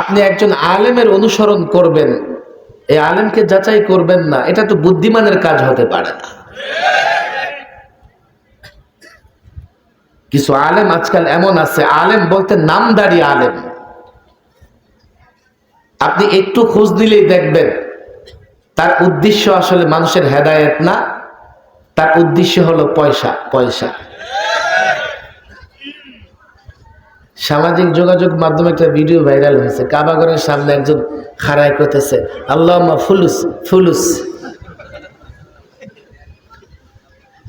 আপনি একজন আলেমের অনুসরণ করবেন, এই আলেমকে যাচাই করবেন না, এটা তো বুদ্ধিমানের কাজ হতে পারে না। কিছু আলেম আজকাল এমন আছে, আলেম বলতে নামদারি আলেম। আপনি একটু খোঁজ দিলেই দেখবেন, তার উদ্দেশ্য আসলে মানুষের হেদায়েত না, তার উদ্দেশ্য হলো পয়সা পয়সা। সামাজিক যোগাযোগ মাধ্যমে একটা ভিডিও ভাইরাল হয়েছে। কাবাগরের সামনে একজন খাড়াই করতেছে আল্লাহ ফুলুস ফুলুস।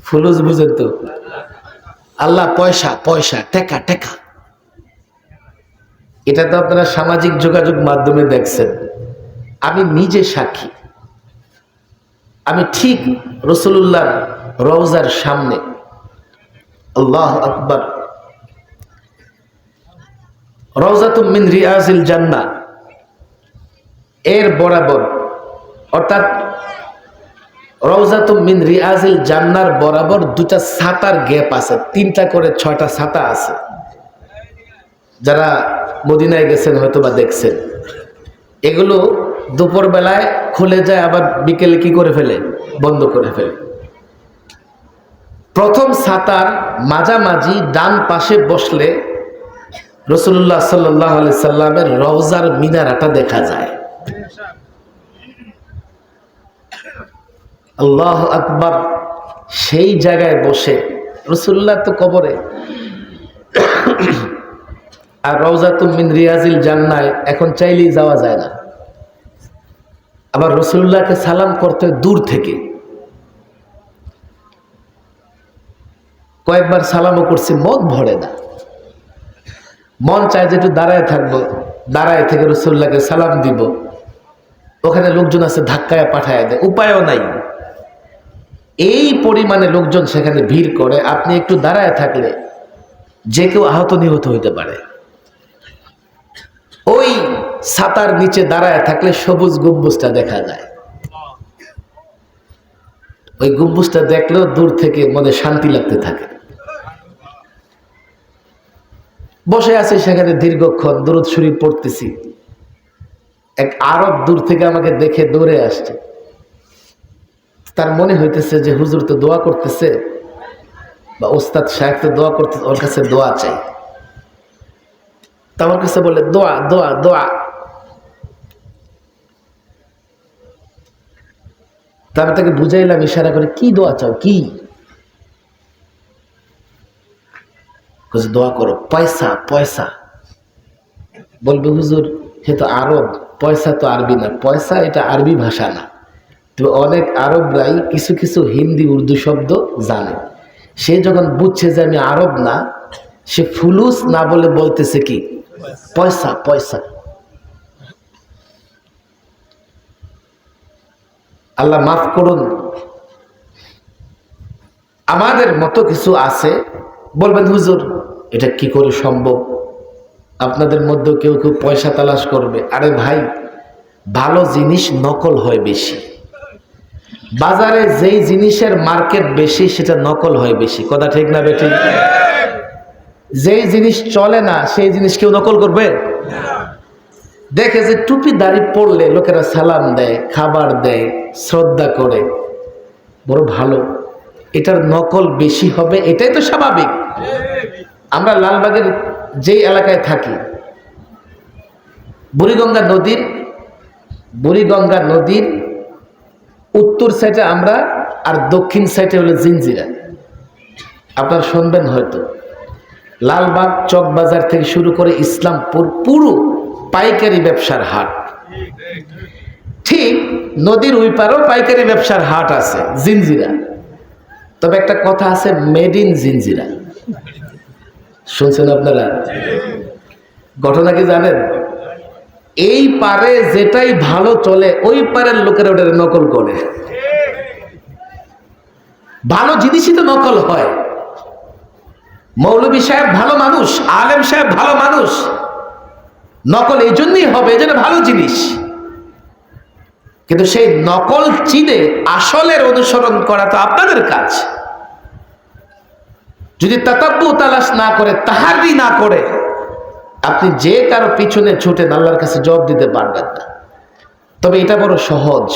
ফুলুস বুঝেন তো। আল্লাহ পয়সা পয়সা, টেকা টেকা। এটা তো আপনারা সামাজিক যোগাযোগ মাধ্যমে দেখছেন। আমি নিজে সাক্ষী। আমি ঠিক রসুল্লাহর রওজার সামনে। আল্লাহ আকবর। রওজাতুম মিন রিয়াজিল জান্না এর বরাবর, অর্থাৎ রওজাতুম মিন রিয়াজিল জান্নার বরাবর দুটা ছাতার গ্যাপ আছে, তিনটা করে ছয়টা ছাতা আছে। যারা মদিনায় গেছেন হয়তো বা দেখছেন। এগুলো দুপুর বেলায় খুলে যায়, আবার বিকেলে কি করে ফেলে? বন্ধ করে ফেলে। প্রথম ছাতার মাঝামাঝি ডান পাশে বসলে রসুল্লাহ সাল্লাহ আলি সাল্লামের রওজার মিনারাটা দেখা যায়। আল্লাহ আকবর, সেই জায়গায় বসে, রসুল্লাহ তো কবরে। আর রওজা মিন রিয়াজিল জান্নায় এখন চাইলেই যাওয়া যায় না। আবার রসুল্লাহকে সালাম করতে দূর থেকে। কয়েকবার সালামও করছি, মন ভরে না। মন চায় যে একটু দাঁড়ায় থাকব, দাঁড়ায় থেকে রসুল্লাহকে সালাম দিব। ওখানে লোকজন আছে, ধাক্কায় পাঠায় দেয়, উপায়ও নাই। এই পরিমাণে লোকজন সেখানে ভিড় করে, আপনি একটু দাঁড়ায় থাকলে যে কেউ আহত নিহত হইতে পারে। ওই ছাতার নিচে দাঁড়ায় থাকলে সবুজ গম্বুজটা দেখা যায়। ওই গম্বুজটা দেখলেও দূর থেকে মনে শান্তি লাগতে থাকে। বসে আছি সেখানে দীর্ঘক্ষণ দূরত শরীর পড়তেছি। এক আরব দূর থেকে আমাকে দেখে দৌড়ে আসছে। তার মনে হইতেছে যে হুজুর তো দোয়া করতেছে, বা ওস্তাদ সাহেব তো দোয়া করতে, ওর কাছে দোয়া চাই। তা আমার কাছে বলে, দোয়া দোয়া দোয়া। তা আমি তাকে বুঝাইলাম, ইশারা করে, কি দোয়া চাও, কি? দোয়া করো, পয়সা পয়সা। বলবে, হুজুর, সে তো আরব, পয়সা তো আরবি না, পয়সা এটা আরবি ভাষা না। তবে অনেক আরবরাই কিছু কিছু হিন্দি, উর্দু শব্দ জানে। সে যখন বুঝছে যে আমি আরব না, সে ফুলুস না বলে বলতেছে কি? পয়সা পয়সা। আল্লাহ মাফ করুন। আমাদের মতো কিছু আছে, বলবেন, হুজুর এটা কি করে সম্ভব? আপনাদের মধ্যে কেউ কেউ পয়সা তালাশ করবে। আরে ভাই, ভালো জিনিস নকল হয় বেশি। বাজারে যেই জিনিসের মার্কেট বেশি, সেটা নকল হয় বেশি। কথা ঠিক না বেঠি? যেই জিনিস চলে না, সেই জিনিস কেউ নকল করবে? দেখে যে টুপি দাড়ি পড়লে লোকেরা সালাম দেয়, খাবার দেয়, শ্রদ্ধা করে। বড় ভালো। এটার নকল বেশি হবে, এটাই তো স্বাভাবিক। আমরা লালবাগের যেই এলাকায় থাকি, বুড়িগঙ্গা নদীর বুড়িগঙ্গা নদীর উত্তর সাইডে আমরা আর দক্ষিণ সাইডে হলো জিনজিরা। আপনারা শুনবেন হয়তো। লালবাগ চকবাজার থেকে শুরু করে ইসলামপুর পুরো পাইকারি ব্যবসার হাট। ঠিক নদীর ওই পারেও পাইকারি ব্যবসার হাট আছে, জিনজিরা। তবে একটা কথা আছে মেড ইন জিনজিরা। শুনছেন আপনারা? ঘটনা কি জানেন? এই পারে যেটাই ভালো চলে, ওই পারের লোকেরা ওটা নকল করে। ভালো জিনিসই তো নকল হয়। মৌলবী সাহেব ভালো মানুষ, আলেম সাহেব ভালো মানুষ। নকল এই জন্যই হবে যেটা ভালো জিনিস। কিন্তু সেই নকল চিনে আসলের অনুসরণ করা তো আপনাদের কাজ। যদি তাতাব্বু তালাশ না করে তাহারি না করে, আপনি যে কারও পিছনে ছুটেন আল্লাহর কাছে জবাব দিতে পারবেন না। তবে এটা বড় সহজ।